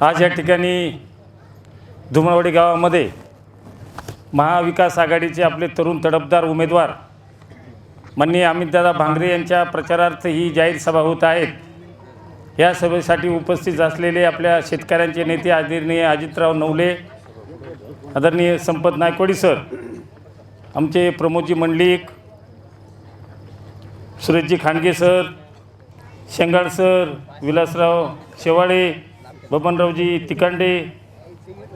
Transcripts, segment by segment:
आज या ठिकाणी धुमळवाडी गावामध्ये महाविकास आघाडीचे आपले तरुण तडफदार उमेदवार माननीय अमितदादा भांगरे यांच्या प्रचारार्थ ही जाहीर सभा होत आहेत. या सभेसाठी उपस्थित असलेले आपल्या शेतकऱ्यांचे नेते आदरणीय अजितराव नवले आदरणीय संपत नायकवाडी सर आमचे प्रमोदजी मंडलिक सुरेशजी खांडगे सर शेंगाड सर विलासराव शेवाळे बबनरावजी तिकांडे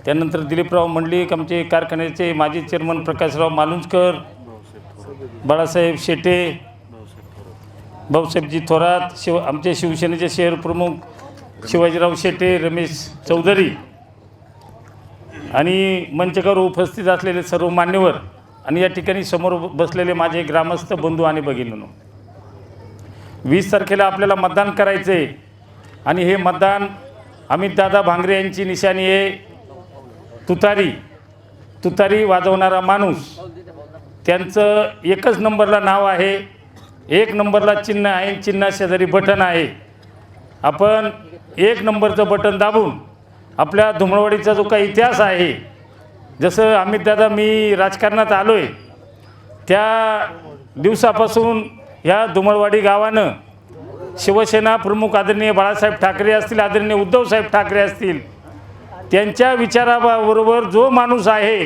त्यानंतर दिलीपराव मंडलिक आमचे कारखान्याचे माजी चेअरमन प्रकाशराव मालुंजकर बाळासाहेब शेटे भाऊसाहेबजी थोरात शिव आमचे शिवसेनेचे शहर प्रमुख शिवाजीराव शेटे रमेश चौधरी आणि मंचकावर उपस्थित असलेले सर्व मान्यवर आणि या ठिकाणी समोर बसलेले माझे ग्रामस्थ बंधू आणि भगिनीनो वीस तारखेला आपल्याला मतदान करायचं आहे आणि हे मतदान अमितदादा भांगरे यांची निशाणी आहे. तुतारी तुतारी वाजवणारा माणूस. त्यांचं एकच नंबरला नाव आहे. एक नंबरला चिन्ह आहे चिन्हा शेजारी बटन आहे. आपण एक नंबरचं बटन दाबून आपल्या धुमळवाडीचा जो काही इतिहास आहे जसं अमितदादा मी राजकारणात आलो आहे त्या दिवसापासून ह्या धुमळवाडी गावानं शिवसेना प्रमुख आदरणीय बाळासाहेब ठाकरे असतील आदरणीय उद्धवसाहेब ठाकरे असतील त्यांच्या विचाराबरोबर जो माणूस आहे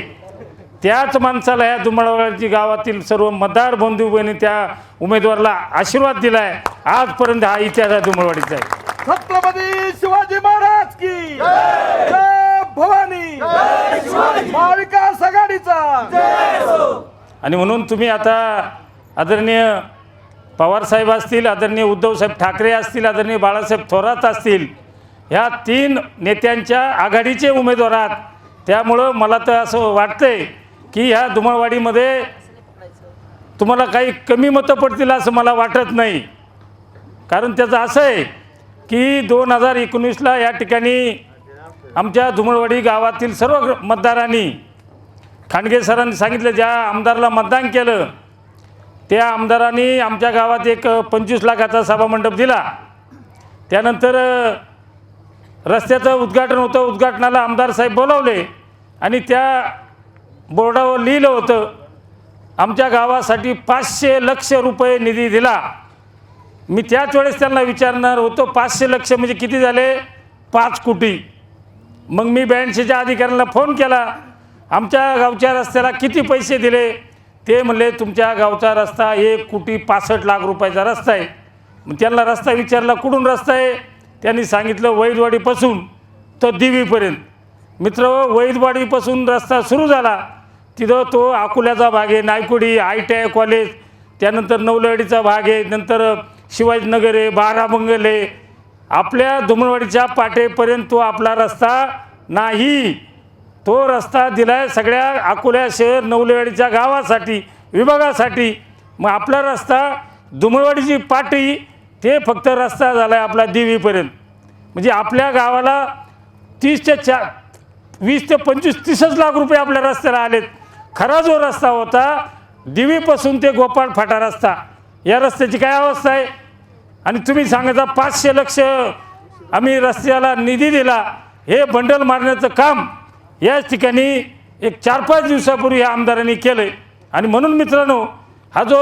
त्याच माणसाला ह्या दुमळवाडी गावातील सर्व मतदार बंधू बहिणी त्या उमेदवाराला आशीर्वाद दिला आहे आजपर्यंत हा इतिहास आहे दुमळवाडीचा आहे. छत्रपती शिवाजी महाराज की जय! भवानी! महाविकास आघाडीचा! आणि म्हणून तुम्ही आता आदरणीय पवारसाहेब असतील आदरणीय उद्धवसाहेब ठाकरे असतील आदरणीय बाळासाहेब थोरात असतील ह्या तीन नेत्यांच्या आघाडीचे उमेदवार आहात. त्यामुळं मला तर असं वाटतंय की ह्या धुमळवाडीमध्ये तुम्हाला काही कमी मतं पडतील असं मला वाटत नाही. कारण त्याचं असं आहे की दोन हजार एकोणीसला या ठिकाणी आमच्या धुमळवाडी गावातील सर्व मतदारांनी खांडगे सरांनी सांगितलं ज्या आमदारला मतदान केलं त्या आमदारांनी आमच्या गावात एक पंचवीस लाखाचा सभामंडप दिला. त्यानंतर रस्त्याचं उद्घाटन होतं. उद्घाटनाला आमदार साहेब बोलावले आणि त्या बोर्डावर लिहिलं होतं आमच्या गावासाठी पाचशे लक्ष रुपये निधी दिला. मी त्याच वेळेस त्यांना विचारणार होतो पाचशे लक्ष म्हणजे किती झाले? पाच कोटी. मग मी ब्याऐंशीच्या अधिकाऱ्यांना फोन केला आमच्या गावच्या रस्त्याला किती पैसे दिले? ते म्हणले तुमच्या गावचा रस्ता एक कोटी पासष्ट लाख रुपयाचा रस्ता आहे. मग त्यांना रस्ता विचारला कुठून रस्ता आहे? त्यांनी सांगितलं वैदवाडीपासून तर दिवीपर्यंत. मित्र वैदवाडीपासून रस्ता सुरू झाला. तिथं तो अकोल्याचा भाग आहे Naikudi I T I college त्यानंतर नवलवाडीचा भाग आहे नंतर शिवाजीनगर आहे बारामंगल आहे. आपल्या धुमळवाडीच्या पाटेपर्यंत तो आपला रस्ता नाही. तो रस्ता दिलाय सगळ्या अकोल्या शहर नवलेवाडीच्या गावासाठी विभागासाठी. मग आपला रस्ता दुमळवाडीची पाटी ते फक्त रस्ता झाला आहे आपला देवीपर्यंत. म्हणजे आपल्या गावाला तीस ते चार वीस ते पंचवीस तीसच लाख रुपये आपल्या रस्त्याला आलेत. खरा जो रस्ता होता दिवीपासून ते गोपाळ फाटा रस्ता. या रस्त्याची काय अवस्था आहे? आणि तुम्ही सांगायचा पाचशे लक्ष आम्ही रस्त्याला निधी दिला. हे बंडल मारण्याचं काम याच ठिकाणी एक चार पाच दिवसापूर्वी या आमदारांनी केलं आहे आणि म्हणून मित्रांनो हा जो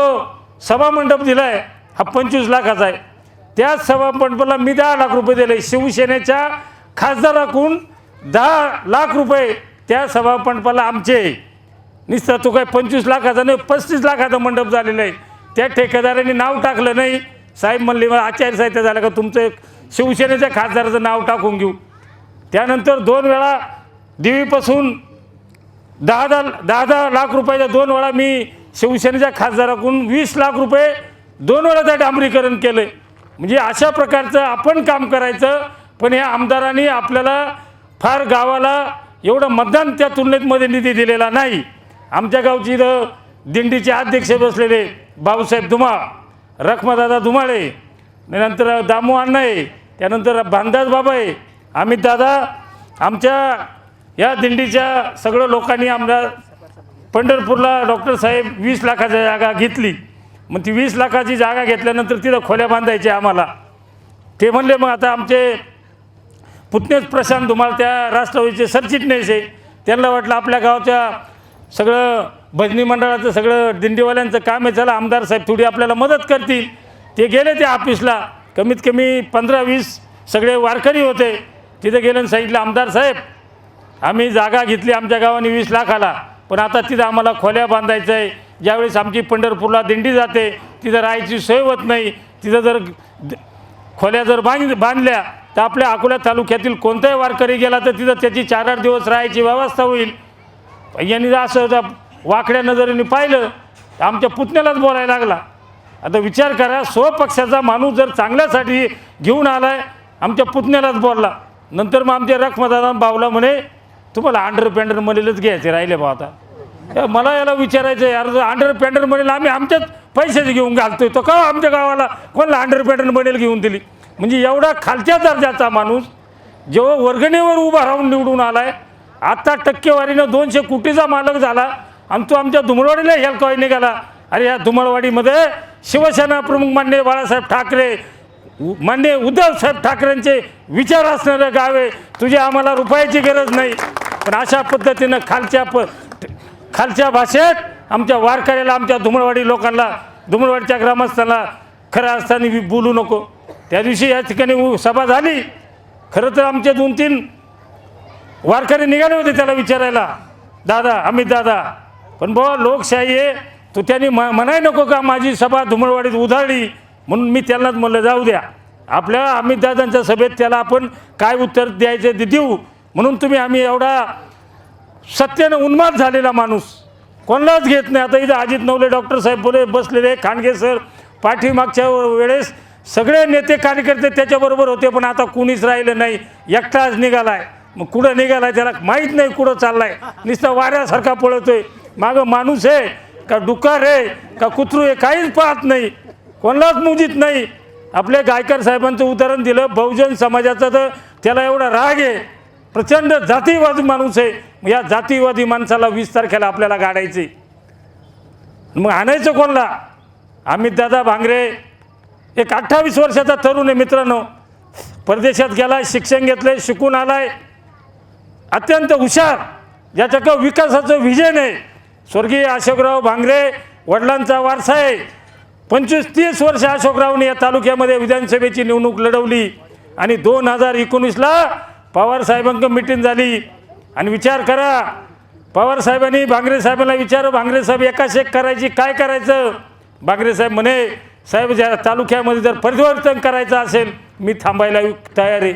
सभामंडप दिला आहे हा पंचवीस लाखाचा आहे. त्या सभामंडपाला मी दहा लाख रुपये दिले. शिवसेनेच्या खासदाराकडून दहा लाख रुपये त्या सभामंडपाला आमचे. आहे. तू तो काय पंचवीस लाखाचा नाही पस्तीस लाखाचा मंडप झालेला आहे. त्या ठेकेदारांनी नाव टाकलं नाही. साहेब म्हणले मला आचार्य साहित्य झालं का तुमचं शिवसेनेच्या खासदाराचं नाव टाकून घेऊ. त्यानंतर दोन वेळा देवीपासून दहा दहा दहा दहा लाख रुपयाच्या दोन वेळा मी शिवसेनेच्या खासदाराकडून वीस लाख रुपये दोन वेळा त्या डांबरीकरण केलं म्हणजे अशा प्रकारचं आपण काम करायचं पण या आमदारांनी आपल्याला फार गावाला एवढं मतदान त्या तुलनेतमध्ये निधी दिलेला नाही. आमच्या गावची इथं दिंडीचे अध्यक्ष बसलेले बाबूसाहेब धुमाळ रखमादादा धुमाळे नंतर दामू अण्णा आहे त्यानंतर भानदास बाबा आहे अमित दादा आमच्या या दिंडीच्या सगळं लोकांनी आमच्या पंढरपूरला डॉक्टर साहेब वीस लाखाची जागा घेतली. मग ती वीस लाखाची जागा घेतल्यानंतर तिथं खोल्या बांधायच्या आम्हाला. ते म्हणले मग आता आमचे पुतणेच प्रशांत तुम्हाला त्या राष्ट्रवादीचे सरचिटणीस आहे. त्यांना वाटलं आपल्या गावच्या सगळं भजनी मंडळाचं सगळं दिंडीवाल्यांचं काम आहे. चला आमदार साहेब थोडी आपल्याला मदत करतील. ते गेले त्या ऑफिसला. कमीत कमी पंधरा वीस सगळे वारकरी होते. तिथे गेले आणि सांगितलं आमदार साहेब आम्ही जागा घेतली आमच्या गावाने वीस लाखाला. पण आता तिथं आम्हाला खोल्या बांधायचं आहे. ज्यावेळेस आमची पंढरपूरला दिंडी जाते तिथं राहायची सोय होत नाही. तिथं जर द- खोल्या जर बांध बांधल्या तर आपल्या अकोला तालुक्यातील कोणताही वारकरी गेला तर तिथं त्याची चार आठ दिवस राहायची व्यवस्था होईल. यांनी जर असं जर वाकड्या नजरेने पाहिलं तर आमच्या पुतण्यालाच बोलायला लागला. आता विचार करा स्वपक्षाचा माणूस जर चांगल्यासाठी घेऊन आलाय आमच्या पुतण्यालाच बोलला. नंतर मग आमच्या रखमदादा बावला म्हणे तुम्हाला अंडर पॅन्डर मलेलच घ्यायचे राहिले बा आता. या मला याला विचारायचं यार अंडर पॅन्डर मनेल आम्ही आमच्याच पैशाचे घेऊन घालतोय तो का आमच्या गावाला कोणाला अंडर पॅन्डर मनेल घेऊन दिली? म्हणजे एवढा खालच्या दर्जाचा माणूस जेव्हा वर्गणीवर उभा राहून निवडून आलाय आत्ता टक्केवारीनं दोनशे कोटीचा मालक झाला आणि तो आमच्या धुमळवाडीला हेलकॉय निघाला. अरे या धुमळवाडीमध्ये शिवसेना प्रमुख मान्य बाळासाहेब ठाकरे उ- मान्य उद्धवसाहेब ठाकरेंचे विचार असणारं गाव आहे. तुझी आम्हाला रुपयाची गरज नाही. पण अशा पद्धतीनं खालच्या प खालच्या भाषेत आमच्या वारकऱ्याला आमच्या धुमळवाडी लोकांना धुमळवाडीच्या ग्रामस्थांना खऱ्या असताना बोलू नको. त्या दिवशी या ठिकाणी उ- सभा झाली. खरं तर आमचे दोन तीन वारकरी निघाले होते त्याला विचारायला. दादा अमित दादा पण बाबा लोकशाही आहे. तो त्यांनी म म्हणाय नको का माझी सभा धुमळवाडीत उधाळली? म्हणून मी त्यांनाच म्हणलं जाऊ द्या. आपल्या अमितदादांच्या सभेत त्याला आपण काय उत्तर द्यायचं ते देऊ. म्हणून तुम्ही आम्ही एवढा सत्यानं उन्माद झालेला माणूस. कोणालाच घेत नाही. आता इथं अजित नवले डॉक्टर साहेब बोले बसलेले खानगे सर पाठीमागच्या वेळेस सगळे नेते कार्यकर्ते त्याच्याबरोबर होते पण आता कुणीच राहिलं नाही. एकटाच निघालाय. मग कुठं निघालाय त्याला माहीत नाही कुठं चाललाय. नुसता वाऱ्यासारखा पळतोय. मागं माणूस आहे का डुकार आहे का कुत्रू आहे काहीच पाहत नाही. कोणालाच मुजित नाही. आपल्या गायकर साहेबांचं उदाहरण दिलं बहुजन समाजाचा तर त्याला एवढा राग आहे. प्रचंड जातीवादी माणूस आहे. मग या जातीवादी माणसाला वीस तारखेला आपल्याला गाडायचे. मग आणायचं कोणला? आम्ही दादा भांगरे एक अठ्ठावीस वर्षाचा तरुण आहे मित्रांनो. परदेशात गेला शिक्षण घेतलंय शिकून आलाय. अत्यंत हुशार. ज्याच्याकडं विकासाचं व्हिजन आहे. स्वर्गीय अशोकराव भांगरे वडिलांचा वारसा आहे. पंचवीस तीस वर्ष अशोकरावने या तालुक्यामध्ये विधानसभेची निवडणूक लढवली आणि दोन हजार एकोणीसला पवारसाहेबांक मिटिंग झाली. आणि विचार करा. पवारसाहेबांनी भांगरे साहेबांना विचार. भांगरे साहेब एकाच एक करायची. काय करायचं? भांगरे साहेब म्हणे साहेब ज्या तालुक्यामध्ये जर परिवर्तन करायचं असेल मी थांबायला तयार आहे.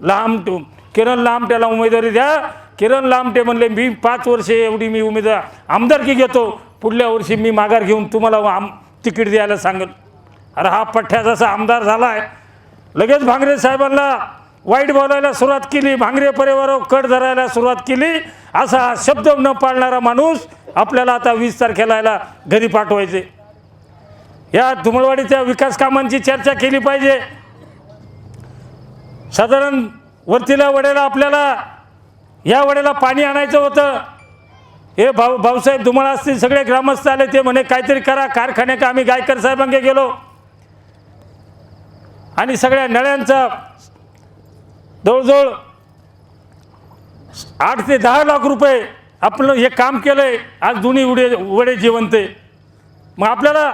लांब किरण लांबट्याला उमेदवारी द्या. किरण लांबटे म्हणले मी पाच वर्षे एवढी मी उमेदवार आमदारकी घेतो. पुढल्या वर्षी मी माघार घेऊन तुम्हाला आम तिकीट द्यायला सांगेल. अरे हा पठ्ठ्या जसा आमदार झाला आहे लगेच भांगरे साहेबांना वाईट बोलायला सुरुवात केली भांगरे परिवारावर कट धरायला सुरुवात केली असा शब्द न पाळणारा माणूस आपल्याला आता वीस तारखेला याला घरी पाठवायचे. या धुमळवाडीच्या विकास कामांची चर्चा केली पाहिजे. साधारण वरतीला वडेला आपल्याला या वडेला पाणी आणायचं होतं. हे भाऊ भाऊसाहेब धुमाळ असतील सगळे ग्रामस्थ आले ते म्हणे काहीतरी करा कारखान्या का आम्ही गायकर साहेबांगे गेलो. आणि सगळ्या नळ्यांचा जवळजवळ आठ ते दहा लाख रुपये आपलं हे काम केलं आहे आज दोन्ही उडे वडे जिवंत आहे. मग आपल्याला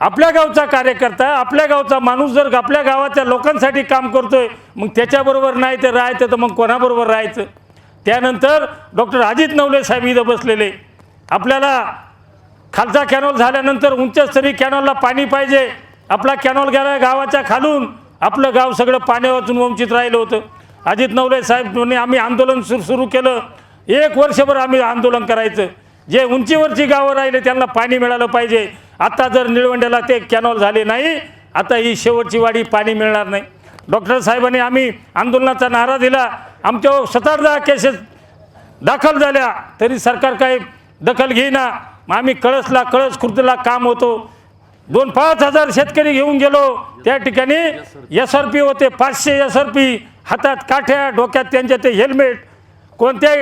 आपल्या गावचा कार्यकर्ता आपल्या गावचा माणूस जर आपल्या गावाच्या लोकांसाठी काम करतोय मग त्याच्याबरोबर नाही तर राहायचं तर मग कोणाबरोबर राहायचं? त्यानंतर डॉक्टर अजित नवले साहेब इथं बसलेले. आपल्याला खालचा कॅनॉल झाल्यानंतर उंचस्तरी कॅनॉलला पाणी पाहिजे. आपला कॅनॉल गेला गावाच्या खालून. आपलं गाव सगळं पाण्यावाचून वंचित राहिलं होतं. अजित नवले साहेब म्हणे आम्ही आंदोलन सुरू सुरू केलं. एक वर्षभर आम्ही आंदोलन करायचं. जे उंचीवरची गावं राहिले त्यांना पाणी मिळालं पाहिजे. आता जर निळवंड्याला ते कॅनॉल झाले नाही आता ही शेवटची वाडी पाणी मिळणार नाही. डॉक्टर साहेबांनी आम्ही आंदोलनाचा नारा दिला. आमच्यावर सतरदा केसेस दाखल झाल्या. तरी सरकार काही दखल घेईना. मग आम्ही कळसला कळस खुर्दला काम होतो. दोन पाच हजार शेतकरी घेऊन गेलो. त्या ठिकाणी एस आर पी होते. पाचशे एस आर पी हातात काठ्या डोक्यात त्यांच्या ते हेल्मेट कोणत्या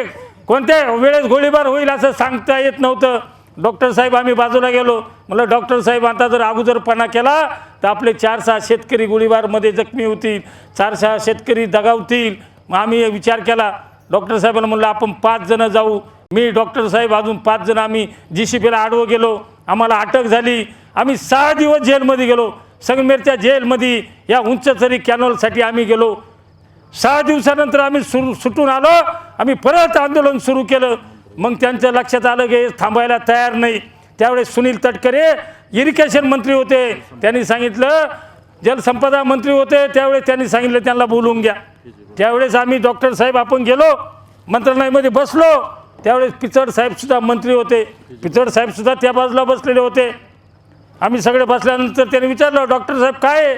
कोणत्या वेळेस गोळीबार होईल असं सांगता येत नव्हतं. डॉक्टर साहेब आम्ही बाजूला गेलो. म्हणलं डॉक्टर साहेब आता जर अगोदरपणा केला तर आपले चार सहा शेतकरी गोळीबारमध्ये जखमी होतील. चार सहा शेतकरी दगावतील. मग आम्ही विचार केला. डॉक्टर साहेबांना म्हणलं आपण पाच जणं जाऊ. मी डॉक्टर साहेब अजून पाच जण आम्ही जी सी पीला आडवं गेलो. आम्हाला अटक झाली. आम्ही सहा दिवस जेलमध्ये गेलो. संगमेरच्या जेलमध्ये या उंचचरी कॅनॉलसाठी आम्ही गेलो. सहा दिवसानंतर आम्ही सुरू सुटून आलो. आम्ही परत आंदोलन सुरू केलं. मग त्यांच्या लक्षात आलं की थांबायला तयार नाही. त्यावेळेस सुनील तटकरे इरिगेशन मंत्री होते. त्यांनी सांगितलं जलसंपदा मंत्री होते. त्यावेळेस त्यांनी सांगितलं त्यांना बोलवून घ्या. त्यावेळेस आम्ही डॉक्टर साहेब आपण गेलो. मंत्रालयामध्ये बसलो. त्यावेळेस पिचड साहेबसुद्धा मंत्री होते. पिचड साहेबसुद्धा त्या बाजूला बसलेले होते. आम्ही सगळे बसल्यानंतर त्यांनी विचारलं डॉक्टर साहेब काय आहे?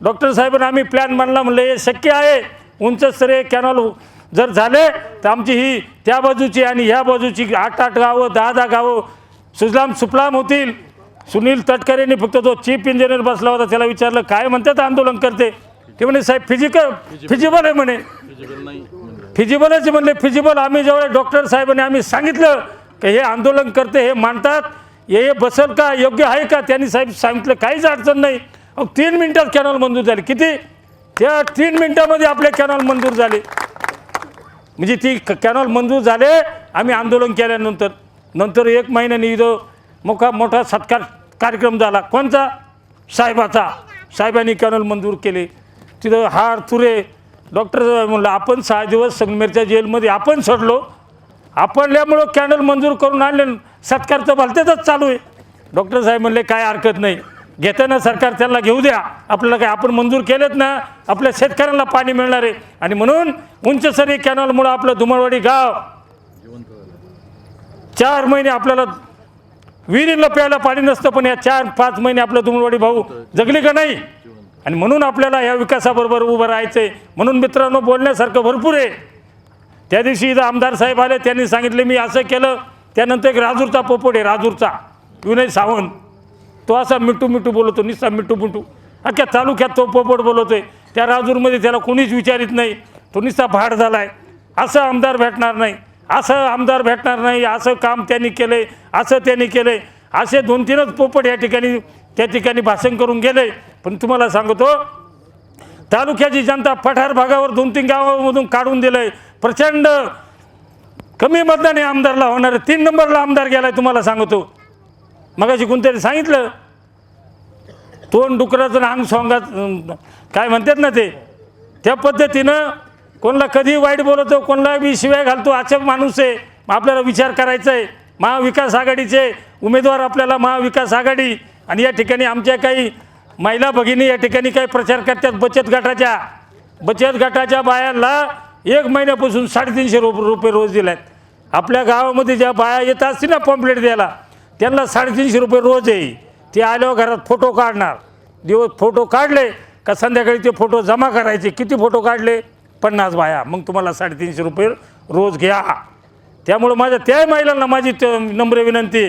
डॉक्टर साहेबांना आम्ही प्लॅन मांडला. म्हणलं हे शक्य आहे. उंच सरे कॅनॉल जर झाले तर आमची ही त्या बाजूची आणि ह्या बाजूची आठ आठ गावं दहा दहा गावं सुजलाम सुफलाम होतील. सुनील तटकरेंनी फक्त जो चीफ इंजिनियर बसला होता त्याला विचारलं काय म्हणतात आंदोलन करते? ते म्हणे साहेब फिजिकल फिजिबल आहे म्हणे. फिजिबलच म्हणले फिजिबल आम्ही जेवढे डॉक्टर साहेबांनी आम्ही सांगितलं की हे आंदोलन करते हे मानतात हे हे बसल का योग्य आहे का त्यांनी साहेब सांगितलं काहीच अडचण नाही. अहो तीन मिनटात कॅनॉल मंजूर झाली. किती? त्या तीन मिनटामध्ये आपले कॅनॉल मंजूर झाले. म्हणजे ती क- कॅनॉल मंजूर झाले आम्ही आंदोलन केल्यानंतर. नंतर एक महिन्याने इथं मोठा मोठा सत्कार कार्यक्रम झाला. कोणता? साहेबाचा. साहेबांनी कॅनॉल मंजूर केले. तिथं हार तुरे डॉक्टर म्हणलं आपण सहा दिवस संगमेरच्या जेलमध्ये आपण सोडलो. आपणल्यामुळं कॅनल मंजूर करून आणले सत्कारचं भलतेच चालू आहे. डॉक्टर साहेब म्हणले काय हरकत नाही. घेताना सरकार त्यांना घेऊ द्या. आपल्याला काय आपण मंजूर केलेत ना आपल्या शेतकऱ्यांना पाणी मिळणार आहे. आणि म्हणून उंचसरी कॅनॉलमुळं आपलं धुमळवाडी गाव चार महिने आपल्याला विहिरीला प्यायला पाणी नसतं पण या चार पाच महिने आपलं धुमळवाडी भाऊ जगली का नाही? आणि म्हणून आपल्याला या विकासाबरोबर उभं राहायचं आहे म्हणून मित्रांनो बोलण्यासारखं भरपूर आहे. त्या दिवशी इथं आमदार साहेब आले त्यांनी सांगितले मी असं केलं त्यानंतर एक राजूरचा पोपट आहे राजूरचा विनय सावंत. तो असा मिठू मिठू बोलवतो निस्सा मिठू मिठू. अख्ख्या तालुक्यात तो पोपट बोलतोय. त्या राजूरमध्ये त्याला कोणीच विचारित नाही. तो निस्सा भाड झाला आहे असं आमदार भेटणार नाही. असं आमदार भेटणार नाही. असं काम त्यांनी केलं आहे असं त्यांनी केलं आहे असे दोन तीनच पोपट या ठिकाणी त्या ठिकाणी भाषण करून गेले. पण तुम्हाला सांगतो तालुक्याची जनता पठार भागावर दोन तीन गावामधून काढून दिलंय. प्रचंड कमी मतदाने आमदारला होणार आहे. तीन नंबरला आमदार गेलाय तुम्हाला सांगतो. मगाशी कोणतरी सांगितलं? तोंड डुकराचं अंग सोंगात काय म्हणतात ना ते? त्या पद्धतीनं कोणाला कधी वाईट बोलवतो कोणाला बी शिवाय घालतो असा माणूस आहे. मग आपल्याला विचार करायचा आहे महाविकास आघाडीचे उमेदवार आपल्याला महाविकास आघाडी आणि या ठिकाणी आमच्या काही महिला भगिनी या ठिकाणी काही प्रचार करतात बचत गटाच्या. बचत गटाच्या बायांना एक महिन्यापासून साडेतीनशे रुप रुपये रोज दिले आहेत आपल्या गावामध्ये ज्या बाया येत असतील ना पॉम्पलेट द्यायला त्यांना साडेतीनशे रुपये रोज आहे. ते आल्यावर घरात फोटो काढणार. दिवस फोटो काढले का संध्याकाळी ते फोटो जमा करायचे. किती फोटो काढले? पन्नास बाया. मग तुम्हाला साडेतीनशे रुपये रोज घ्या. त्यामुळं माझ्या त्याही महिलांना माझी नम्र विनंती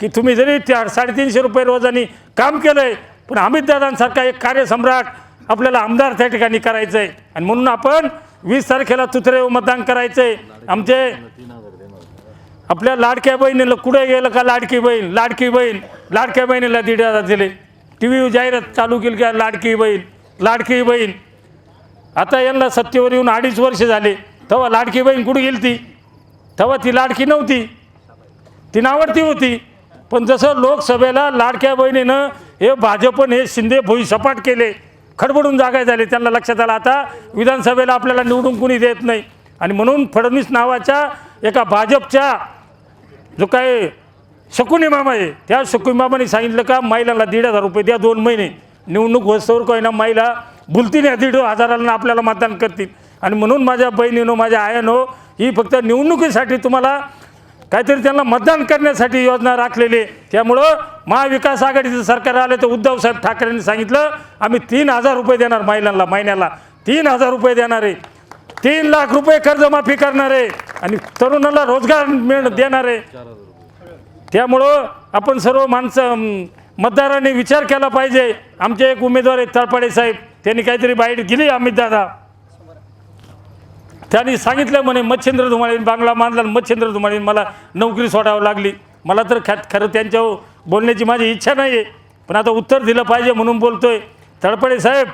की तुम्ही जरी त्या साडेतीनशे रुपये रोजाने काम केलं आहे पण अमितदादांसारखा एक कार्यसम्राट आपल्याला आमदार त्या ठिकाणी करायचं आहे आणि म्हणून आपण वीस तारखेला तुतरे मतदान करायचं आहे आमचे आपल्या लाडक्या बहिणीला कुठे गेलं का लाडकी बहीण? लाडकी बहीण लाडक्या बहिणीला दीड हजार दिले. टी व्ही जाहिरात चालू केली का? लाडकी बहीण लाडकी बहीण. आता यांना सत्तेवर येऊन अडीच वर्ष झाले. तेव्हा लाडकी बहीण कुठे गेली ती? तेव्हा ती लाडकी नव्हती. ती नावडती होती. पण जसं लोकसभेला लाडक्या बहिणीनं हे भाजपनं हे शिंदे भुई सपाट केले खडबडून जागा झाले. त्यांना लक्षात आलं आता विधानसभेला आपल्याला निवडून कुणी देत नाही. आणि म्हणून फडणवीस नावाच्या एका भाजपच्या जो काय शकुनी मामा आहे त्या शकुनी मामाने सांगितलं का महिलाला दीड हजार रुपये द्या दोन महिने. निवडणूक वस्तूवर काही ना महिला भुलतील दीड हजाराला आपल्याला मतदान करतील. आणि म्हणून माझ्या बहिणीनो माझ्या आयानो ही फक्त निवडणुकीसाठी तुम्हाला काहीतरी त्यांना मतदान करण्यासाठी योजना राखलेली आहे. त्यामुळं महाविकास आघाडीचं सरकार आलं तर उद्धवसाहेब ठाकरेंनी सांगितलं आम्ही तीन हजार रुपये देणार महिलांना महिन्याला. तीन हजार रुपये देणार आहे. तीन लाख रुपये कर्जमाफी करणार आहे आणि तरुणाला रोजगार मिळ देणार. आहे त्यामुळं आपण सर्व माणसं मतदारांनी विचार केला पाहिजे. आमचे एक उमेदवार आहेत तळपाडे साहेब. त्यांनी काहीतरी बाईट दिली अमित दादा. त्यांनी सांगितलं म्हणे मच्छिंद्र धुमाळीन बांगला मानला आणि मच्छिंद्र धुमाळीन मला नोकरी सोडावं लागली. मला तर ख खरं त्यांच्यावर बोलण्याची माझी इच्छा नाही आहे पण आता उत्तर दिलं पाहिजे म्हणून बोलतोय. तळपडे साहेब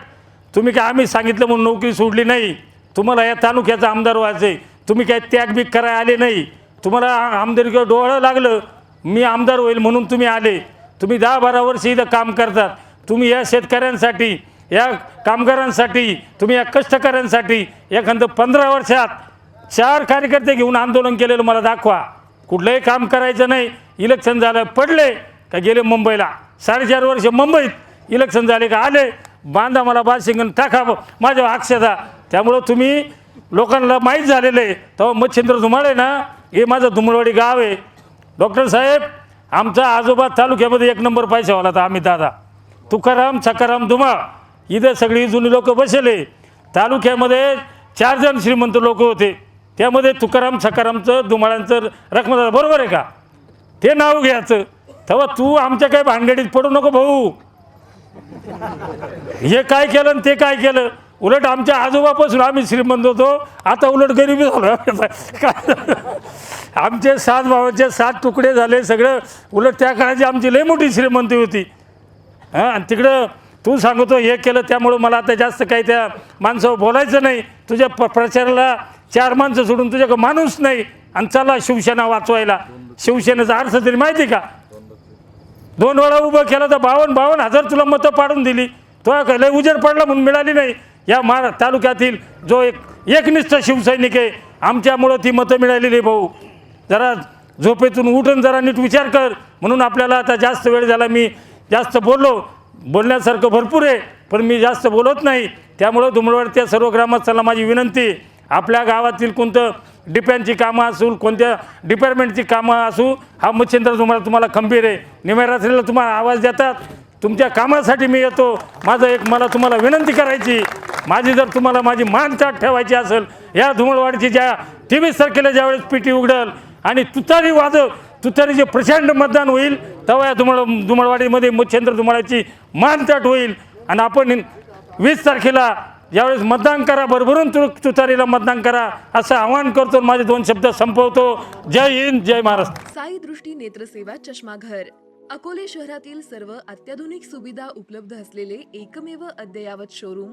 तुम्ही काय आम्ही सांगितलं म्हणून नोकरी सोडली नाही? तुम्हाला या तालुक्याचा आमदार व्हायचं आहे तुम्ही काही त्याग बीग करायला आले नाही. तुम्हाला आ- आमदारी किंवा डोळं लागलं मी आमदार होईल म्हणून तुम्ही आले. तुम्ही दहा बारा वर्ष इथं काम करतात. तुम्ही या शेतकऱ्यांसाठी या कामगारांसाठी तुम्ही या कष्टकऱ्यांसाठी एखादं पंधरा वर्षात चार कार्यकर्ते घेऊन आंदोलन केलेलं मला दाखवा. कुठलंही काम करायचं नाही. इलेक्शन झालं पडले का गेले मुंबईला. साडेचार वर्ष मुंबईत इलेक्शन झाले का आले. बांधा मला बाशिंगन टाका ब- माझ्या अक्षता. त्यामुळं तुम्ही लोकांना माहीत झालेलं आहे. तेव्हा मच्छिंद्र धुमाळे ना हे माझं धुमळवाडी गाव आहे. डॉक्टर साहेब आमचा आजोबा तालुक्यामध्ये एक नंबर पैशावाला होता आम्ही दादा. तुकाराम सकाराम धुमाळ इथं सगळी जुनी लोक बसले. तालुक्यामध्ये चार जण श्रीमंत लोक होते. त्यामध्ये तुकाराम सकारामचं धुमाळांचं रखमदार बरोबर आहे का? ते नाव घ्यायचं. तेव्हा तू आमच्या काही भानगडीत पडू नको भाऊ. हे काय केलं आणि ते काय केलं? उलट आमच्या आजोबापासून आम्ही श्रीमंत होतो. आता उलट गरिबी झालो. काय? आमचे सात भावाचे सात तुकडे झाले सगळं. उलट त्या काळाची आमची लई मोठी श्रीमंती होती. हां आणि तिकडं तू सांगतो हे केलं त्यामुळं मला आता जास्त काही त्या माणसावर बोलायचं नाही. तुझ्या प प्रचाराला चार माणसं सोडून तुझ्याकडं माणूस नाही. आणि चला शिवसेना वाचवायला. शिवसेनेचा अर्थ तरी माहिती का? दोन वेळा उभं केलं तर बावन्न बावन्न हजार तुला मतं पाडून दिली. तो लय उजेड पडला म्हणून मिळाली नाही. या महा तालुक्यातील जो एक एकनिष्ठ शिवसैनिक आहे आमच्यामुळं ती मतं मिळालेली आहे भाऊ. जरा झोपेतून उठून जरा नीट विचार कर. म्हणून आपल्याला आता जास्त वेळ झाला मी जास्त बोललो. बोलण्यासारखं भरपूर आहे पण मी जास्त बोलत नाही. त्यामुळं दुमडवाडच्या सर्व ग्रामस्थांना माझी विनंती आपल्या गावातील कोणतं डिप्यांची कामं असू कोणत्या डिपार्टमेंटची कामं असू हा मच्छिंद्र तुम्हाला तुम्हाला खंबीर आहे. निम्यारात्रीला तुम्हाला आवाज देतात. तुमच्या कामासाठी मी येतो. माझं एक मला तुम्हाला विनंती करायची माझी जर तुम्हाला माझी मान चाट ठेवायची असेल या धुमळवाडीची ज्या तेवीस तारखेला ज्यावेळेस पिटी उघडल आणि तुतारी वाजव तुतारी जे प्रचंड मतदान होईल तेव्हा या धुमळ धुमळवाडीमध्ये मच्छेंद्र धुमाळाची मान चाट होईल. आणि आपण वीस तारखेला यावेळेस मतदान करा भरभरून तु तुतारीला मतदान करा असं आवाहन करतो माझे दोन शब्द संपवतो. जय हिंद जय महाराष्ट्र. साई दृष्टी नेत्रसेवा चष्माघर. अकोले शहरातील सर्व अत्याधुनिक सुविधा उपलब्ध असलेले एकमेव अद्ययावत शोरूम